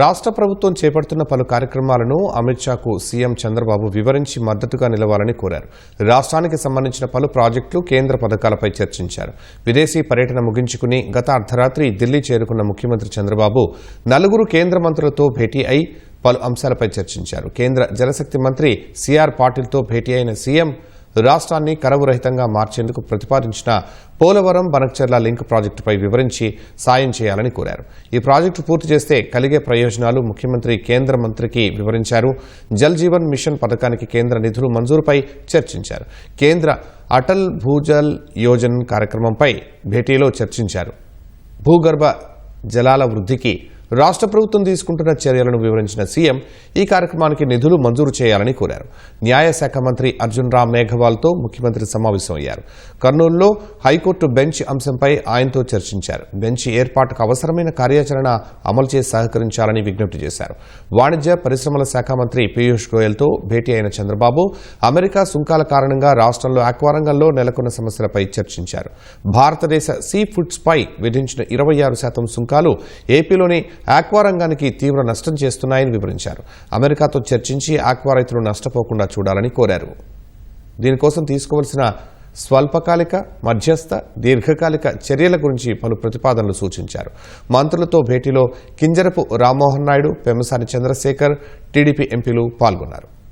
రాష్ట్ర ప్రభుత్వం చేపడుతున్న పలు కార్యక్రమాలను అమిత్ షాకు సీఎం చంద్రబాబు వివరించి మద్దతుగా నిలవాలని కోరారు. రాష్ట్రానికి సంబంధించిన పలు ప్రాజెక్టులు కేంద్ర పథకాలపై చర్చించారు. విదేశీ పర్యటన ముగించుకుని గత అర్ధరాత్రి ఢిల్లీ చేరుకున్న ముఖ్యమంత్రి చంద్రబాబు నలుగురు కేంద్ర మంత్రులతో భేటీ అయి పలు అంశాలపై చర్చించారు. కేంద్ర జలశక్తి మంత్రి సిఆర్ పాటిల్తో భేటీ అయిన సీఎం రాష్ట్రాన్ని కరవు రహితంగా మార్చేందుకు ప్రతిపాదించిన పోలవరం బనక్చర్ల లింక్ ప్రాజెక్టుపై వివరించి సాయం చేయాలని కోరారు. ఈ ప్రాజెక్టు పూర్తి చేస్తే కలిగే ప్రయోజనాలు ముఖ్యమంత్రి కేంద్ర మంత్రికి వివరించారు. జల్ జీవన్ మిషన్ పథకానికి కేంద్ర నిధులు మంజూరుపై చర్చించారు. కేంద్ర అటల్ భూజల్ యోజన్ కార్యక్రమంపై భేటీలో చర్చించారు. భూగర్భ జలాల వృద్ధికి రాష్ట్ర ప్రభుత్వం తీసుకుంటున్న చర్యలను వివరించిన సీఎం ఈ కార్యక్రమానికి నిధులు మంజూరు చేయాలని కోరారు. న్యాయశాఖ మంత్రి అర్జున్ రామ్ మేఘవాల్తో ముఖ్యమంత్రి సమావేశమయ్యారు. కర్నూలులో హైకోర్టు బెంచ్ అంశంపై ఆయనతో చర్చించారు. బెంచ్ ఏర్పాటుకు అవసరమైన కార్యాచరణ అమలు చేసి సహకరించాలని విజ్ఞప్తి చేశారు. వాణిజ్య పరిశ్రమల శాఖ మంత్రి పీయూష్ గోయల్తో భేటీ అయిన చంద్రబాబు అమెరికా సుంకాల కారణంగా రాష్ట్రంలో ఆక్వారంగంలో నెలకొన్న సమస్యలపై చర్చించారు. భారతదేశ సీ ఫుడ్స్పై విధించిన ఇరవై ఆరు శాతం సుంకాలు ఏపీలోని ఆక్వా రంగానికి తీవ్ర నష్టం చేస్తున్నాయని వివరించారు. అమెరికాతో చర్చించి ఆక్వా రైతులు నష్టపోకుండా చూడాలని కోరారు. దీనికోసం తీసుకోవాల్సిన స్వల్పకాలిక మధ్యస్థ దీర్ఘకాలిక చర్యల గురించి పలు ప్రతిపాదనలు సూచించారు. మంత్రులతో భేటీలో కింజరపు రామ్మోహన్ నాయుడు పెమ్మసాని చంద్రశేఖర్ టీడీపీ ఎంపీలు పాల్గొన్నారు.